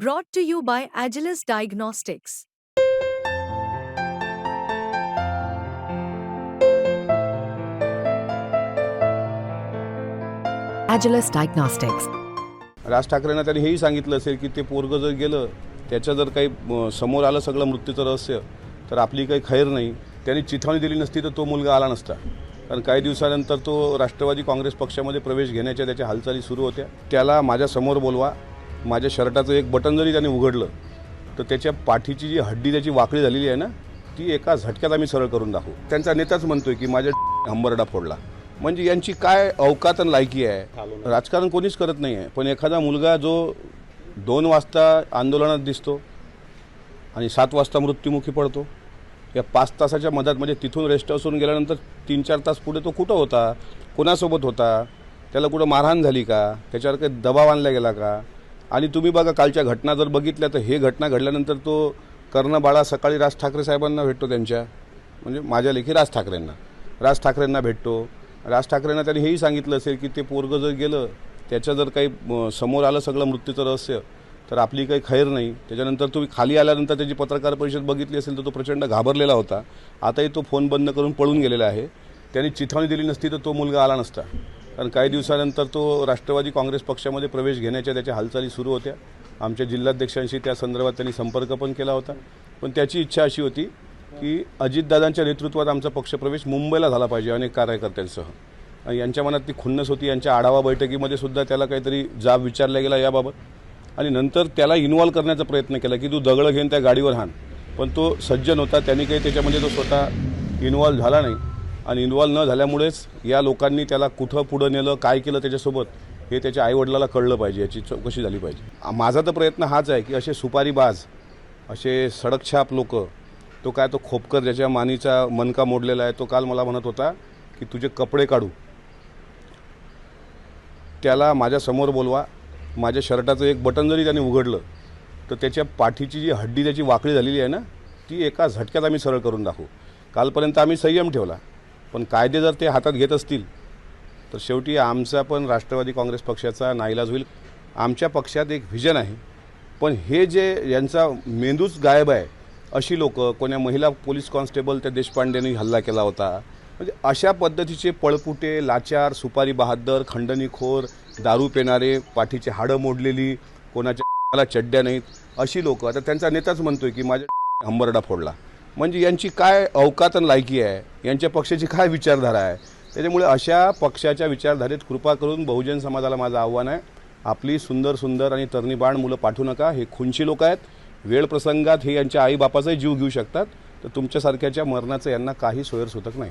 Brought to you by Agilus Diagnostics. Agilus Diagnostics. राज ठाकरेंना त्यांनी हेही सांगितलं असेल की ते पोरगं जर गेलं त्याचं जर काही समोर आलं सगळं मृत्यूचं रहस्य तर आपली काही खैर नाही त्यांनी चिथावणी दिली नसती तर तो मुलगा आला नसता कारण काही दिवसानंतर तो राष्ट्रवादी काँग्रेस पक्षामध्ये प्रवेश घेण्याच्या त्याच्या हालचाली सुरू होत्या त्याला माझ्यासमोर बोलवा माझ्या शर्टाचं एक बटन जरी त्याने उघडलं तर त्याच्या पाठीची जी हड्डी त्याची वाकडी झालेली आहे ना ती एका झटक्यात आम्ही सरळ करून दाखवू. त्यांचा नेताच म्हणतोय की माझ्या हंबरडा फोडला. म्हणजे यांची काय अवकात आणि लायकी आहे? राजकारण कोणीच करत नाही आहे पण एखादा मुलगा जो दोन वाजता आंदोलनात दिसतो आणि सात वाजता मृत्युमुखी पडतो या पाच तासाच्या मधात म्हणजे तिथून रेस्ट हाऊसवरून गेल्यानंतर तीन चार तास पुढे तो कुठं होता? कोणासोबत होता? त्याला कुठं मारहाण झाली का? त्याच्यावर काही दबाव आणला गेला का? आणि तुम्ही बघा कालच्या घटना जर बघितल्या तर हे घटना घडल्यानंतर तो कर्ण बाळा सकाळी राज ठाकरे साहेबांना भेटतो त्यांच्या. म्हणजे माझ्या लेखी राज ठाकरेंना. राज ठाकरेंना भेटतो. राज ठाकरेंना त्यांनी हेही सांगितलं असेल की ते पोरगं जर गेलं त्याच्या जर काही समोर आलं सगळं मृत्यूचं रहस्य तर आपली काही खैर नाही. त्याच्यानंतर तुम्ही खाली आल्यानंतर त्याची पत्रकार परिषद बघितली असेल तर तो प्रचंड घाबरलेला होता. आताही तो फोन बंद करून पळून गेलेला आहे. त्यांनी चिथावणी दिली नसती तर तो मुलगा आला नसता. कारण काही दिवसानंतर तो राष्ट्रवादी काँग्रेस पक्षामध्ये प्रवेश घेण्याच्या त्याच्या हालचाली सुरू होत्या. आमच्या जिल्हाध्यक्षांशी त्या संदर्भात त्यांनी संपर्क पण केला होता. पण त्याची इच्छा अशी होती की अजितदादांच्या नेतृत्वात आमचा पक्षप्रवेश मुंबईला झाला पाहिजे अनेक कार्यकर्त्यांसह. यांच्या मनात ती खुन्नस होती. यांच्या आढावा बैठकीमध्ये सुद्धा त्याला काहीतरी जाब विचारला गेला याबाबत. आणि नंतर त्याला इन्व्हॉल्व करण्याचा प्रयत्न केला की तू दगडं घेऊन त्या गाडीवर हाण. पण तो सज्जन होता. त्यांनी काही त्याच्यामध्ये तो स्वतः इन्व्हॉल्व झाला नाही. आणि इन्व्हॉल्व न झाल्यामुळेच या लोकांनी त्याला कुठं पुढं नेलं काय केलं त्याच्यासोबत हे त्याच्या आईवडिलाला कळलं पाहिजे याची चौकशी झाली पाहिजे. माझा तर प्रयत्न हाच आहे की असे सुपारीबाज असे सडकछाप लोक तो काय तो खोपकर ज्याच्या मानीचा मनका मोडलेला आहे तो काल मला म्हणत होता की तुझे कपडे काढू. त्याला माझ्यासमोर बोलवा माझ्या शर्टाचं एक बटन जरी त्याने उघडलं तर त्याच्या पाठीची जी हड्डी त्याची वाकडी झालेली आहे ना ती एका झटक्यात आम्ही सरळ करून दाखवू. कालपर्यंत आम्ही संयम ठेवला. पण कायदे जर ते हातात घेत असतील तर शेवटी आमचा पण राष्ट्रवादी काँग्रेस पक्षाचा नाईलाज होईल. आमच्या पक्षात एक व्हिजन आहे. पण हे जे यांचा मेंदूच गायब आहे अशी लोक कोण्या महिला पोलीस कॉन्स्टेबल त्या देशपांडेंनी हल्ला केला होता म्हणजे अशा पद्धतीचे पळपुटे लाचार सुपारी बहादर खंडणीखोर दारू पेणारे पाठीचे हाडं मोडलेली कोणाच्या मला चड्ड्या नाहीत अशी लोक आता त्यांचा नेताच म्हणतोय की माझ्या हंबरडा फोडला. म्हणजे यांची काय अवकात आणि लायकी आहे? यांच्या पक्षाची काय विचारधारा आहे? त्याच्यामुळे अशा पक्षाच्या विचारधारेत कृपा करून बहुजन समाजाला माझं आव्हान आहे. आपली सुंदर सुंदर आणि तरणीबाण मुलं पाठवू नका. हे खुंची लोक आहेत. वेळ प्रसंगात हे यांच्या आईबापाचाही जीव घेऊ शकतात. तर तुमच्यासारख्याच्या मरणाचं यांना काही सोयरसूतक नाही.